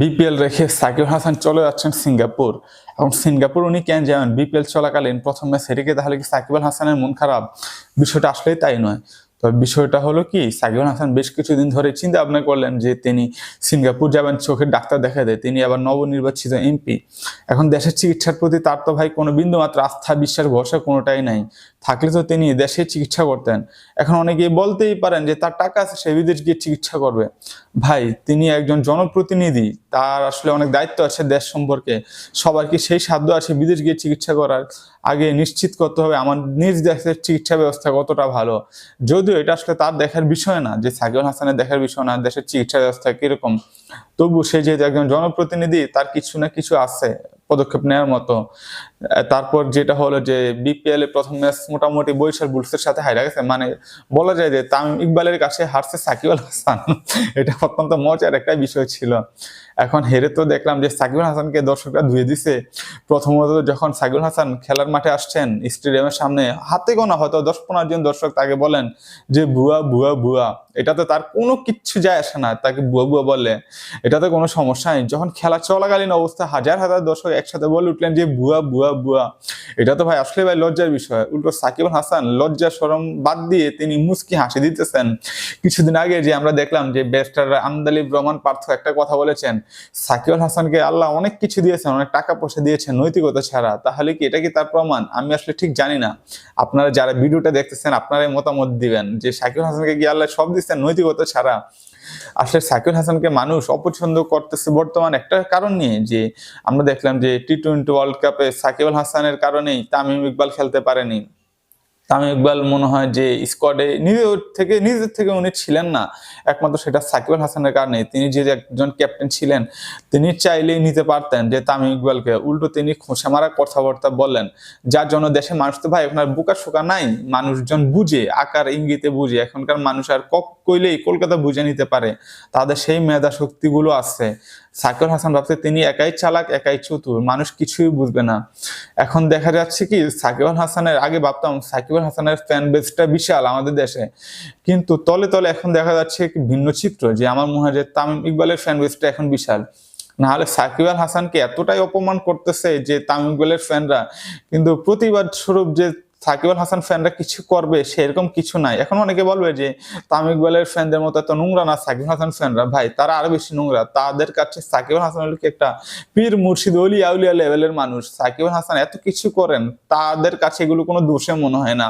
BPL রেখে সাকিব হাসান চলে যাচ্ছেন সিঙ্গাপুর। এখন সিঙ্গাপুর উনি কেন যাবেন? বিপিএল চলাকালীন প্রথম ম্যাচ হেরে তাহলে কি সাকিব আল হাসানের মন খারাপ? বিষয়টা আসলেই তাই নয়। তবে বিষয়টা হলো কি, সাকিব আল হাসান বেশ কিছুদিন ধরে চিন্তা ভাবনা করলেন যে তিনি সিঙ্গাপুর যাবেন, চোখের ডাক্তার দেখা দেয়। তিনি আবার নবনির্বাচিত এমপি এখন দেশের চিকিৎসার প্রতি তার তো ভাই কোনো বিন্দু মাত্র আস্থা, বিশ্বাস, ভরসা কোনোটাই নাই। থাকলে তো তিনি দেশে চিকিৎসা করতেন। এখন অনেকেই বলতেই পারেন যে তার টাকা আছে, সে বিদেশ গিয়ে চিকিৎসা করবে। ভাই, তিনি একজন জনপ্রতিনিধি, তার আসলে অনেক দায়িত্ব আছে দেশ সম্পর্কে। সবার কি সেই সাধ্য আছে বিদেশ গিয়ে চিকিৎসা করার? আগে নিশ্চিত করতে হবে আমার নিজ দেশের চিকিৎসা ব্যবস্থা কতটা ভালো। যদিও এটা আসলে তার দেখার বিষয় না, যে সাকিব হাসানের দেখার বিষয় না, দেশের চিকিৎসা ব্যবস্থা কীরকম। তবু সে যেহেতু একজন জনপ্রতিনিধি, তার কিছু না কিছু আছে পদক্ষেপ নেওয়ার মতো। তারপর যেটা হলো যে বিপিএল এ প্রথম ম্যাচ মোটামুটি বরিশাল বুলসের সাথে হাইরা গেছে। মানে বলা যায় যে তামিম ইকবালের কাছে হারছে সাকিব আল হাসান। এটা অত্যন্ত মজার একটা বিষয় ছিল। এখন হেরে তো দেখলাম যে সাকিব আল হাসানকে দর্শকরা ধুয়ে দিছে। প্রথমত যখন সাকিব হাসান খেলার মাঠে আসছেন, স্টেডিয়ামের সামনে হাতে গোনা হয়তো দশ পনেরো জন দর্শক তাকে বলেন যে, বুয়া বুয়া বুয়া। এটাতে তার কোনো কিচ্ছু যায় আসে না। তাকে বুয়া বুয়া বলে। এটাতে কোনো সমস্যা নেই। যখন খেলা চলাকালীন অবস্থা হাজার হাজার দর্শক একসাথে বলে উঠলেন যে, বুয়া বুয়া বুয়া। এটা তো ভাই আসলে ভাই লজ্জার বিষয়। উল্টো সাকিব হাসান লজ্জা সরম বাদ দিয়ে তিনি মুস্কি হাসি দিতেছেন। কিছুদিন আগে যে আমরা দেখলাম যে ব্যারিস্টার আমদালিব রহমান পার্থ একটা কথা বলেছেন, সাকিব হাসানকে আল্লাহ অনেক কিছু দিয়েছেন, অনেক টাকা পয়সা দিয়েছেন নৈতিকতা ছাড়া। তাহলে কি এটা কি তার প্রমাণ? আমি আসলে ঠিক জানি না। আপনারা যারা ভিডিওটা দেখতেছেন, আপনারাই মতামত দিবেন যে সাকিব হাসানকে কি আল্লাহ সব দিচ্ছেন নৈতিকতা ছাড়া? আসলে সাকিব হাসানকে মানুষ অপছন্দ করতেছে বর্তমান একটা কারণ নিয়ে যে আমরা দেখলাম যে টি টোয়েন্টি ওয়ার্ল্ড কাপে সাকিব হাসানের কারণেই তামিম ইকবাল খেলতে পারেনি। তামিম ইকবাল মনে হয় যে স্কোয়াডে নিজের থেকে নিজের থেকে উনি ছিলেন না। একমাত্র সেটা সাকিব আল হাসানের কারণে তিনি যে একজন ক্যাপ্টেন ছিলেন, তিনি চাইলেই নিতে পারতেন যে তামিম ইকবালকে। উল্টো তিনি খোঁসা মারা কথাবার্তা বললেন, যার জন্য দেশে মানুষ তো ভাই এখন আর বুকা শোকা নাই? মানুষজন বুঝে, আকার ইঙ্গিতে বুঝে। এখনকার মানুষ আর কক কইলেই কলকাতা বুঝে নিতে পারে। তাদের সেই মেধা শক্তিগুলো আছে। সাকিব হাসান ভাবছে, তিনি একাই চালাক, একাই চতুর। মানুষ কিছুই বুঝবে না। এখন দেখা যাচ্ছে কি সাকিব হাসানের, আগে ভাবতাম সাকিব আল হাসানের ফ্যান বেসটা বিশাল আমাদের দেশে। কিন্তু তলে তলে এখন দেখা যাচ্ছে ভিন্ন চিত্র, যে আমার মনে হয় যে তামিম ইকবালের ফ্যান বেসটা এখন বিশাল। নাহলে সাকিব আল হাসানকে এতটাই অপমান করতেছে যে তামিম ইকবালের ফ্যানরা কিন্তু প্রতিবাদ স্বরূপ যে সাকিব আল হাসান ফ্যানরা কিছু করবে, সেরকম কিছু নাই। এখন অনেকে বলবে যে, তামিম ইকবালের ফ্যানদের মতো এত নোংরা না, সাকিব হাসান ফ্যানরা ভাই, তারা আরও বেশি নোংরা। তাদের কাছে সাকিব আল হাসান হলো কি একটা পীর মুর্শিদ অলি আউলিয়া লেভেলের মানুষ। সাকিব আল হাসান এত কিছু করেন, তাদের কাছে এগুলো কোনো দোষে মনে হয় না।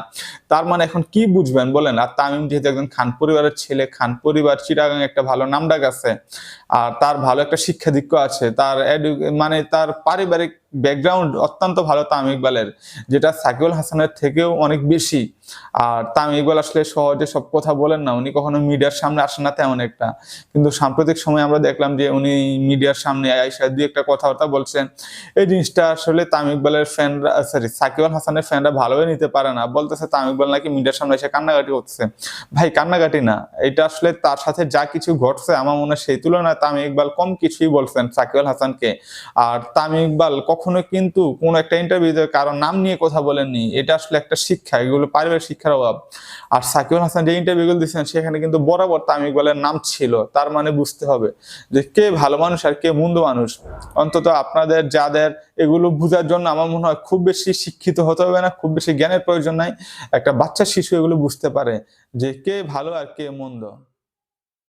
তার মানে এখন কি বুঝবেন বলেন? আর তামিম যেহেতু একজন খান পরিবারের ছেলে, খান পরিবার চিটাগাং একটা ভালো নামডাক আছে। আর তার ভালো একটা শিক্ষা দীক্ষ আছে। তার মানে তার পারিবারিক ব্যাকগ্রাউন্ড অত্যন্ত ভালো তামিম ইকবালের, যেটা সাকিবুল হাসানের থেকেও অনেক বেশি। আর তামিম ইকবাল আসলে সহজে সব কথা বলেন না, উনি কখনো মিডিয়ার সামনে আসেন না তেমন একটা। কিন্তু সাম্প্রতিক সময় আমরা দেখলাম যে উনি মিডিয়ার সামনে আইসা দুই একটা কথাবার্তা বলছেন। এই জিনিসটা আসলে তামিম ইকবালের ফ্যানরা সরি সাকিব আল হাসানের ফ্যানরা ভালোভাবে নিতে পারে না। বলতেছে তামিম ইকবাল নাকি মিডিয়ার সামনে এসে কান্নাকাটি করতেছে। ভাই, কান্নাকাটি না। এটা আসলে তার সাথে যা কিছু ঘটছে আমার মনে হয় সেই তুলনায় তামিম ইকবাল কম কিছুই বলছেন সাকিব আল হাসানকে। আর তামিম ইকবাল কখনো কিন্তু কোন একটা ইন্টারভিউতে কারও নাম নিয়ে কথা বলেননি, এটা আসলে একটা শিক্ষা, এগুলো পারিবারিক শিক্ষার অভাব। আর সাকিবুল হাসান যে ইন্টারভিউগুলো দিচ্ছেন সেখানে কিন্তু বরাবর তামিম ইকবালের নাম ছিল, তার মানে বুঝতে হবে যে কে ভালো মানুষ আর কে মন্দ মানুষ। অন্তত আপনাদের, যাদের এগুলো বোঝার জন্য আমার মনে হয় খুব বেশি শিক্ষিত হতে হবে না, খুব বেশি জ্ঞানের প্রয়োজন নাই। একটা বাচ্চা শিশু এগুলো বুঝতে পারে যে কে ভালো আর কে মন্দ।